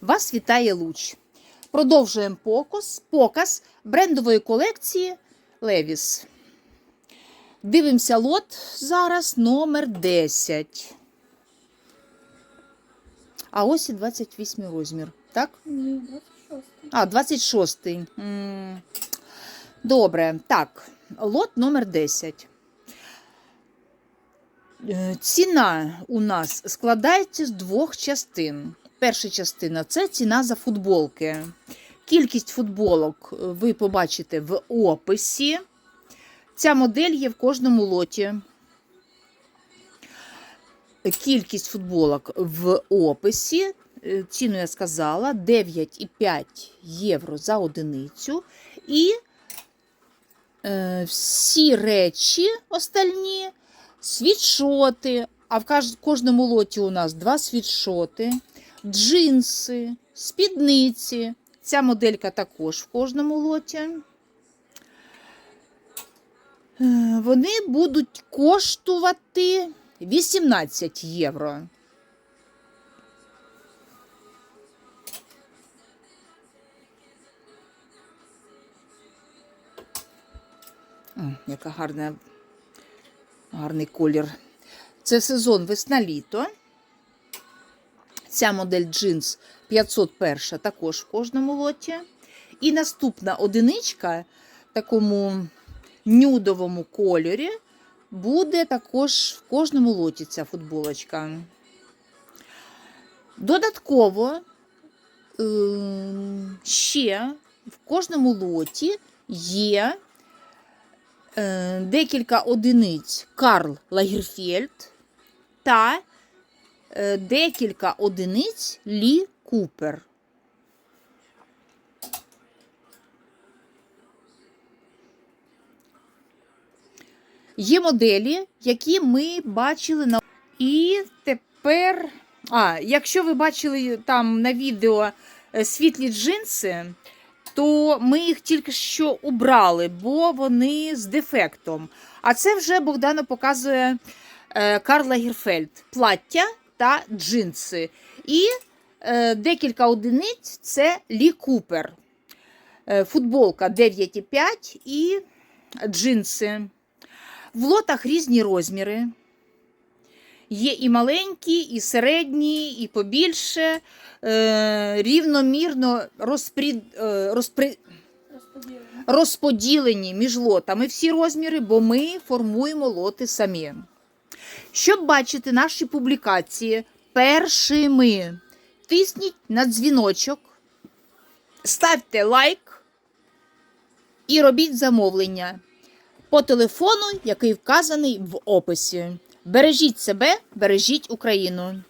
Вас вітає Луч. Продовжуємо показ, показ брендової колекції Levi's. Дивимося лот зараз номер 10. А ось і 28 розмір. Так? Ні, 26. А, 26. М, Добре. Так, лот номер 10. Е, Ціна у нас складається з двох частин. Перша частина це ціна за футболки. Кількість футболок е, ви побачите в описі. Ця модель є в кожному лоті. Кількість футболок в описі. Е, Ціну я сказала 9,5 євро за одиницю. І е, всі речі остальні, світшоти. А в кожному лоті у нас два світшоти, джинси, спідниці. Ця моделька також в кожному лоті. Е, Вони будуть коштувати 18 євро. Яка гарна, гарний колір. Це сезон весна-літо. Ця модель джинс 501 також в кожному лоті. І наступна одиничка в такому нюдовому кольорі буде також в кожному лоті ця футболочка. Додатково ем, ще в кожному лоті є е, декілька одиниць Карл Лагерфельд та е, декілька одиниць Лі Купер. Є моделі, які ми бачили на. І тепер. А, якщо ви бачили там на відео е, світлі джинси, то ми їх тільки що убрали, бо вони з дефектом. А це вже Богдана показує е, Карла Гірфельд. Плаття та джинси. І е, декілька одиниць це Лі Купер. Е, футболка 9,5 і джинси. В лотах різні розміри. Є і маленькі, і середні, і побільше. Е, рівномірно розпрі... е, розпри... Розподілені між лотами всі розміри, бо ми формуємо лоти самі. Щоб бачити наші публікації першими, тисніть на дзвіночок, ставте лайк і робіть замовлення по телефону, який вказаний в описі. Бережіть себе, бережіть Україну.